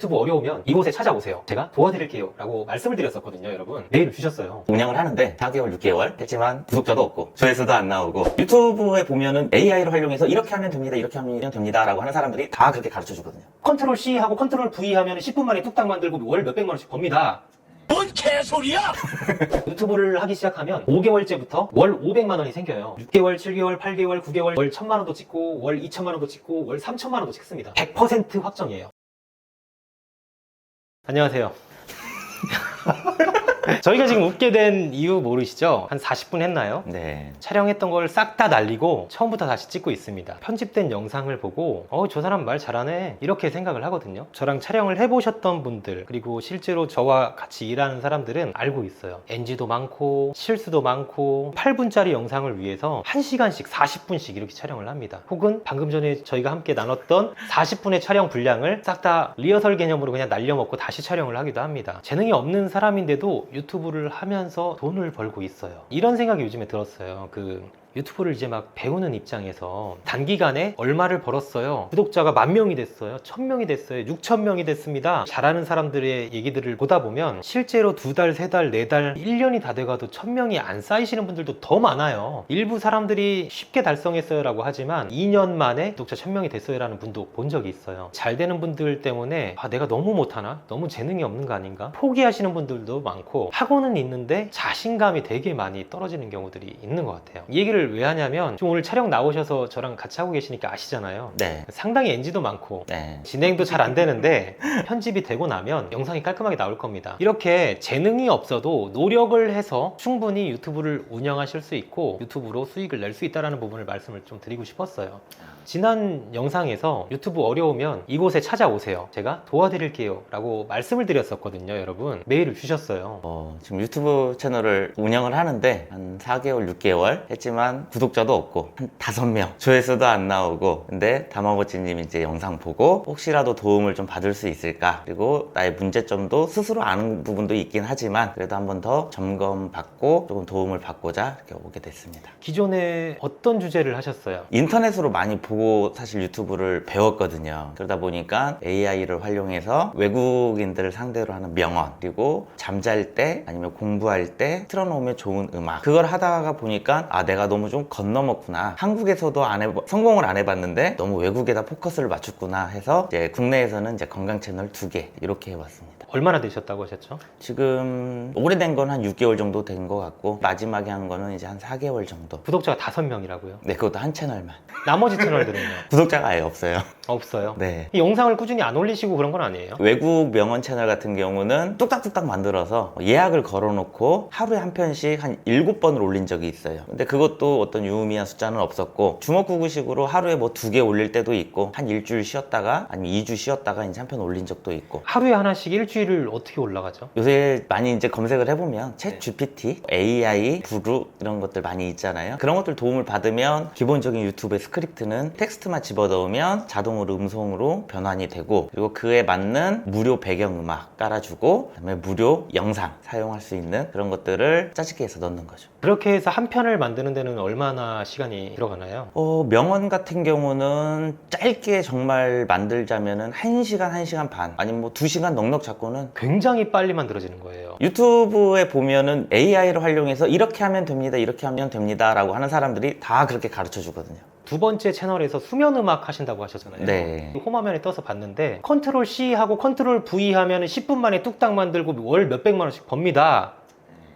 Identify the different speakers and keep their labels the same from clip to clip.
Speaker 1: 유튜브 어려우면 이곳에 찾아오세요. 제가 도와드릴게요. 라고 말씀을 드렸었거든요, 여러분. 메일을 주셨어요.
Speaker 2: 운영을 하는데 4개월, 6개월 했지만 구독자도 없고 조회수도 안 나오고 유튜브에 보면은 AI를 활용해서 이렇게 하면 됩니다, 이렇게 하면 됩니다 라고 하는 사람들이 다 그렇게 가르쳐 주거든요.
Speaker 1: 컨트롤 C 하고 컨트롤 V 하면 10분 만에 뚝딱 만들고 월 몇백만 원씩 법니다.
Speaker 3: 뭔 개소리야!
Speaker 1: 유튜브를 하기 시작하면 5개월째부터 월 500만 원이 생겨요. 6개월, 7개월, 8개월, 9개월 월 1000만 원도 찍고 월 2천만 원도 찍고 월 3천만 원도 찍습니다. 100% 확정이에요. 안녕하세요. 저희가 지금 웃게 된 이유 모르시죠? 한 40분 했나요?
Speaker 2: 네.
Speaker 1: 촬영했던 걸 싹 다 날리고 처음부터 다시 찍고 있습니다. 편집된 영상을 보고 어, 저 사람 말 잘하네. 이렇게 생각을 하거든요. 저랑 촬영을 해보셨던 분들, 그리고 실제로 저와 같이 일하는 사람들은 알고 있어요. NG도 많고, 실수도 많고, 8분짜리 영상을 위해서 1시간씩 40분씩 이렇게 촬영을 합니다. 혹은 방금 전에 저희가 함께 나눴던 40분의 촬영 분량을 싹 다 리허설 개념으로 그냥 날려먹고 다시 촬영을 하기도 합니다. 재능이 없는 사람인데도 유튜브 를 하면서 돈을 벌고 있어요. 이런 생각이 요즘에 들었어요. 그 유튜브를 이제 막 배우는 입장에서 단기간에 얼마를 벌었어요. 구독자가 만 명이 됐어요. 천 명이 됐어요. 육천 명이 됐습니다. 잘하는 사람들의 얘기들을 보다 보면 실제로 두 달, 세 달, 네 달, 1년이 다 돼가도 천 명이 안 쌓이시는 분들도 더 많아요. 일부 사람들이 쉽게 달성했어요라고 하지만 2년 만에 구독자 천 명이 됐어요라는 분도 본 적이 있어요. 잘 되는 분들 때문에 아, 내가 너무 못하나? 너무 재능이 없는 거 아닌가? 포기하시는 분들도 많고 하고는 있는데 자신감이 되게 많이 떨어지는 경우들이 있는 것 같아요. 이 얘기를 왜 하냐면 좀 오늘 촬영 나오셔서 저랑 같이 하고 계시니까 아시잖아요.
Speaker 2: 네.
Speaker 1: 상당히 NG도 많고
Speaker 2: 네.
Speaker 1: 진행도 잘 안 되는데 편집이 되고 나면 영상이 깔끔하게 나올 겁니다. 이렇게 재능이 없어도 노력을 해서 충분히 유튜브를 운영하실 수 있고 유튜브로 수익을 낼 수 있다는 부분을 말씀을 좀 드리고 싶었어요. 지난 영상에서 유튜브 어려우면 이곳에 찾아오세요. 제가 도와드릴게요. 라고 말씀을 드렸었거든요, 여러분. 메일을 주셨어요.
Speaker 2: 어, 지금 유튜브 채널을 운영을 하는데 한 4개월, 6개월 했지만 구독자도 없고 한 5명 조회수도 안 나오고 근데 다마고치님 이제 영상 보고 혹시라도 도움을 좀 받을 수 있을까 그리고 나의 문제점도 스스로 아는 부분도 있긴 하지만 그래도 한 번 더 점검 받고 조금 도움을 받고자 이렇게 오게 됐습니다.
Speaker 1: 기존에 어떤 주제를 하셨어요?
Speaker 2: 인터넷으로 많이 보고 사실 유튜브를 배웠거든요. 그러다 보니까 AI를 활용해서 외국인들을 상대로 하는 명언, 그리고 잠잘 때 아니면 공부할 때 틀어놓으면 좋은 음악. 그걸 하다가 보니까 아, 내가 너무 좀 건너먹구나. 한국에서도 안 해, 성공을 안 해봤는데 너무 외국에다 포커스를 맞췄구나 해서 이제 국내에서는 이제 건강 채널 두 개 이렇게 해왔습니다.
Speaker 1: 얼마나 되셨다고 하셨죠?
Speaker 2: 지금 오래된 건 한 6개월 정도 된 것 같고 마지막에 한 거는 이제 한 4개월 정도.
Speaker 1: 구독자가 5명이라고요.
Speaker 2: 네, 그것도 한 채널만.
Speaker 1: 나머지 채널들은요?
Speaker 2: 구독자가 아예 없어요.
Speaker 1: 없어요.
Speaker 2: 네.
Speaker 1: 이 영상을 꾸준히 안 올리시고 그런 건 아니에요?
Speaker 2: 외국 명언 채널 같은 경우는 뚝딱뚝딱 만들어서 예약을 걸어놓고 하루에 한 편씩 한 일곱 번을 올린 적이 있어요. 근데 그것도 어떤 유의미한 숫자는 없었고 주먹구구식으로 하루에 뭐 두 개 올릴 때도 있고 한 일주일 쉬었다가 아니면 2주 쉬었다가 이제 한 편 올린 적도 있고
Speaker 1: 하루에 하나씩 일주일을 어떻게 올라가죠?
Speaker 2: 요새 많이 이제 검색을 해보면 챗 GPT, AI, 브루 이런 것들 많이 있잖아요. 그런 것들 도움을 받으면 기본적인 유튜브의 스크립트는 텍스트만 집어넣으면 자동으로 음성으로 변환이 되고 그리고 그에 맞는 무료 배경음악 깔아주고 그다음에 무료 영상 사용할 수 있는 그런 것들을 짜집게 해서 넣는 거죠.
Speaker 1: 그렇게 해서 한 편을 만드는 데는 얼마나 시간이 들어가나요?
Speaker 2: 어, 명언 같은 경우는 짧게 정말 만들자면은 1시간, 1시간 반 아니면 뭐 2시간 넉넉 잡고는
Speaker 1: 굉장히 빨리 만들어지는 거예요.
Speaker 2: 유튜브에 보면은 AI를 활용해서 이렇게 하면 됩니다, 이렇게 하면 됩니다 라고 하는 사람들이 다 그렇게 가르쳐 주거든요.
Speaker 1: 두 번째 채널에서 수면 음악 하신다고 하셨잖아요.
Speaker 2: 네.
Speaker 1: 홈화면에 떠서 봤는데 컨트롤 C 하고 컨트롤 V 하면 10분 만에 뚝딱 만들고 월 몇백만 원씩 법니다.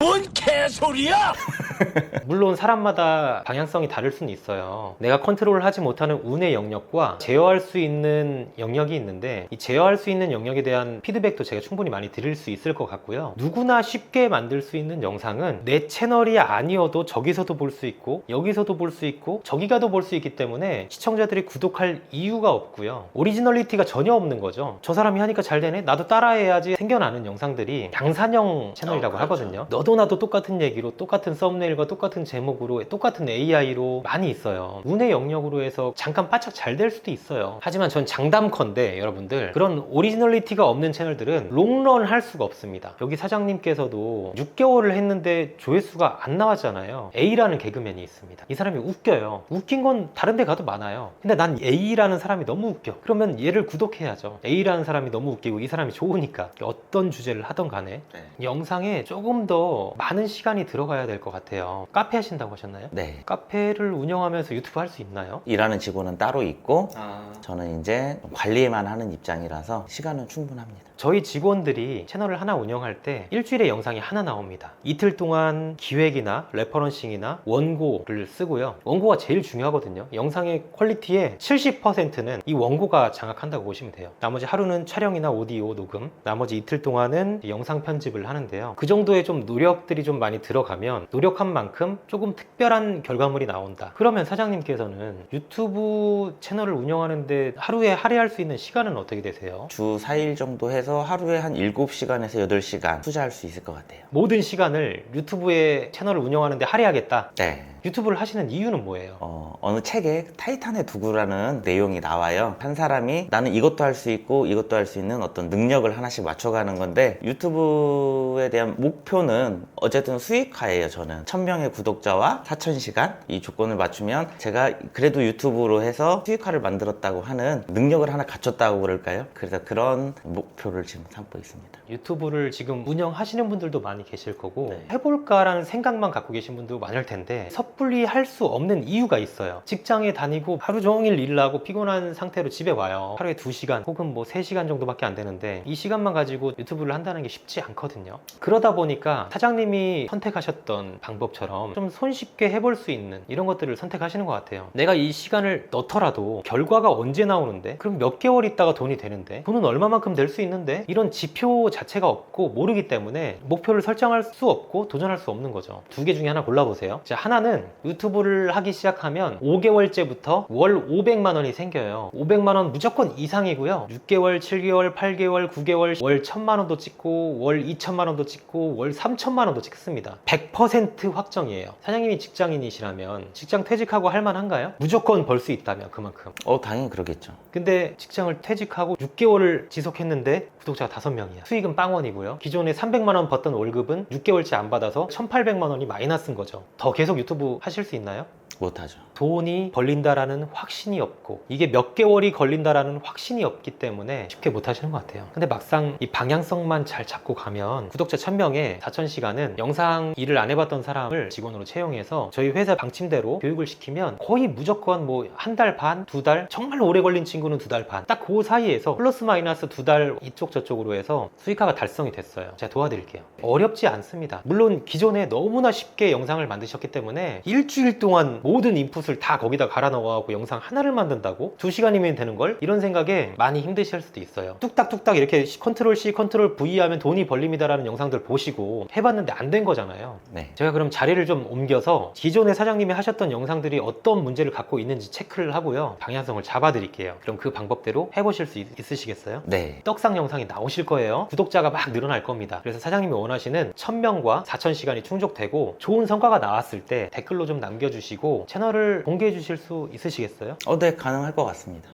Speaker 3: 뭔 개소리야!
Speaker 1: 물론 사람마다 방향성이 다를 수는 있어요. 내가 컨트롤을 하지 못하는 운의 영역과 제어할 수 있는 영역이 있는데 이 제어할 수 있는 영역에 대한 피드백도 제가 충분히 많이 드릴 수 있을 것 같고요. 누구나 쉽게 만들 수 있는 영상은 내 채널이 아니어도 저기서도 볼 수 있고 여기서도 볼 수 있고 저기 가도 볼 수 있기 때문에 시청자들이 구독할 이유가 없고요. 오리지널리티가 전혀 없는 거죠. 저 사람이 하니까 잘 되네? 나도 따라해야지 생겨나는 영상들이 양산형 채널이라고
Speaker 2: 어, 그렇죠.
Speaker 1: 하거든요. 너도 나도 나도 똑같은 얘기로 똑같은 썸네일과 똑같은 제목으로 똑같은 AI로 많이 있어요. 운의 영역으로 해서 잠깐 바짝 잘 될 수도 있어요. 하지만 전 장담컨대 여러분들 그런 오리지널리티가 없는 채널들은 롱런 할 수가 없습니다. 여기 사장님께서도 6개월을 했는데 조회수가 안 나왔잖아요. A라는 개그맨이 있습니다. 이 사람이 웃겨요. 웃긴 건 다른 데 가도 많아요. 근데 난 A라는 사람이 너무 웃겨. 그러면 얘를 구독해야죠. A라는 사람이 너무 웃기고 이 사람이 좋으니까 어떤 주제를 하던 간에
Speaker 2: 네.
Speaker 1: 영상에 조금 더 많은 시간이 들어가야 될 것 같아요. 카페 하신다고 하셨나요?
Speaker 2: 네.
Speaker 1: 카페를 운영하면서 유튜브 할 수 있나요?
Speaker 2: 일하는 직원은 따로 있고
Speaker 1: 아.
Speaker 2: 저는 이제 관리만 하는 입장이라서 시간은 충분합니다.
Speaker 1: 저희 직원들이 채널을 하나 운영할 때 일주일에 영상이 하나 나옵니다. 이틀 동안 기획이나 레퍼런싱이나 원고를 쓰고요. 원고가 제일 중요하거든요. 영상의 퀄리티의 70%는 이 원고가 장악한다고 보시면 돼요. 나머지 하루는 촬영이나 오디오 녹음, 나머지 이틀 동안은 영상 편집을 하는데요. 그 정도의 좀 노력 들이 좀 많이 들어가면 노력한 만큼 조금 특별한 결과물이 나온다. 그러면 사장님께서는 유튜브 채널을 운영하는데 하루에 할애할 수 있는 시간은 어떻게 되세요?
Speaker 2: 주 4일 정도 해서 하루에 한 7시간에서 8시간 투자할 수 있을 것 같아요.
Speaker 1: 모든 시간을 유튜브에 채널을 운영하는데 할애하겠다.
Speaker 2: 네.
Speaker 1: 유튜브를 하시는 이유는 뭐예요?
Speaker 2: 어, 어느 책에 타이탄의 두구라는 내용이 나와요. 한 사람이 나는 이것도 할 수 있고 이것도 할 수 있는 어떤 능력을 하나씩 맞춰가는 건데 유튜브에 대한 목표는 어쨌든 수익화예요, 저는. 1000명의 구독자와 4000시간 이 조건을 맞추면 제가 그래도 유튜브로 해서 수익화를 만들었다고 하는 능력을 하나 갖췄다고 그럴까요? 그래서 그런 목표를 지금 삼고 있습니다.
Speaker 1: 유튜브를 지금 운영하시는 분들도 많이 계실 거고
Speaker 2: 네.
Speaker 1: 해볼까라는 생각만 갖고 계신 분도 많을 텐데 섣불리 할 수 없는 이유가 있어요. 직장에 다니고 하루 종일 일을 하고 피곤한 상태로 집에 와요. 하루에 2시간 혹은 뭐 3시간 정도밖에 안 되는데 이 시간만 가지고 유튜브를 한다는 게 쉽지 않거든요. 그러다 보니까 사 장님이 선택하셨던 방법처럼 좀 손쉽게 해볼 수 있는 이런 것들을 선택하시는 것 같아요. 내가 이 시간을 넣더라도 결과가 언제 나오는데 그럼 몇 개월 있다가 돈이 되는데 돈은 얼마만큼 될 수 있는데 이런 지표 자체가 없고 모르기 때문에 목표를 설정할 수 없고 도전할 수 없는 거죠. 두 개 중에 하나 골라보세요. 자, 하나는 유튜브를 하기 시작하면 5개월째부터 월 500만 원이 생겨요. 500만 원 무조건 이상이고요. 6개월, 7개월, 8개월, 9개월, 월 1000만 원도 찍고 월 2천만 원도 찍고 월 3 천만 원도 찍습니다. 100% 확정이에요. 사장님이 직장인이시라면 직장 퇴직하고 할 만한가요? 무조건 벌 수 있다면 그만큼.
Speaker 2: 어, 당연히 그러겠죠.
Speaker 1: 근데 직장을 퇴직하고 6개월을 지속했는데 구독자가 5명이야. 수익은 빵원이고요. 기존에 300만 원 벌던 월급은 6개월째 안 받아서 1,800만 원이 마이너스인 거죠. 더 계속 유튜브 하실 수 있나요?
Speaker 2: 못하죠.
Speaker 1: 돈이 벌린다라는 확신이 없고 이게 몇 개월이 걸린다라는 확신이 없기 때문에 쉽게 못 하시는 것 같아요. 근데 막상 이 방향성만 잘 잡고 가면 구독자 1000명에 4000시간은 영상 일을 안 해봤던 사람을 직원으로 채용해서 저희 회사 방침대로 교육을 시키면 거의 무조건 뭐 한 달 반, 두 달, 정말 오래 걸린 친구는 두 달 반. 딱 그 사이에서 플러스 마이너스 두 달 이쪽 저쪽으로 해서 수익화가 달성이 됐어요. 제가 도와드릴게요. 어렵지 않습니다. 물론 기존에 너무나 쉽게 영상을 만드셨기 때문에 일주일 동안 모든 인풋을 다 거기다 갈아 넣어갖고 영상 하나를 만든다고? 두 시간이면 되는 걸? 이런 생각에 많이 힘드실 수도 있어요. 뚝딱뚝딱 이렇게 컨트롤 C, 컨트롤 V 하면 돈이 벌립니다라는 영상들 보시고 해봤는데 안 된 거잖아요.
Speaker 2: 네.
Speaker 1: 제가 그럼 자리를 좀 옮겨서 기존에 사장님이 하셨던 영상들이 어떤 문제를 갖고 있는지 체크를 하고요. 방향성을 잡아드릴게요. 그럼 그 방법대로 해보실 수 있, 있으시겠어요?
Speaker 2: 네.
Speaker 1: 떡상 영상이 나오실 거예요. 구독자가 막 늘어날 겁니다. 그래서 사장님이 원하시는 1000명과 4000시간이 충족되고 좋은 성과가 나왔을 때 댓글로 좀 남겨주시고 채널을 공개해 주실 수 있으시겠어요?
Speaker 2: 어, 네, 가능할 것 같습니다.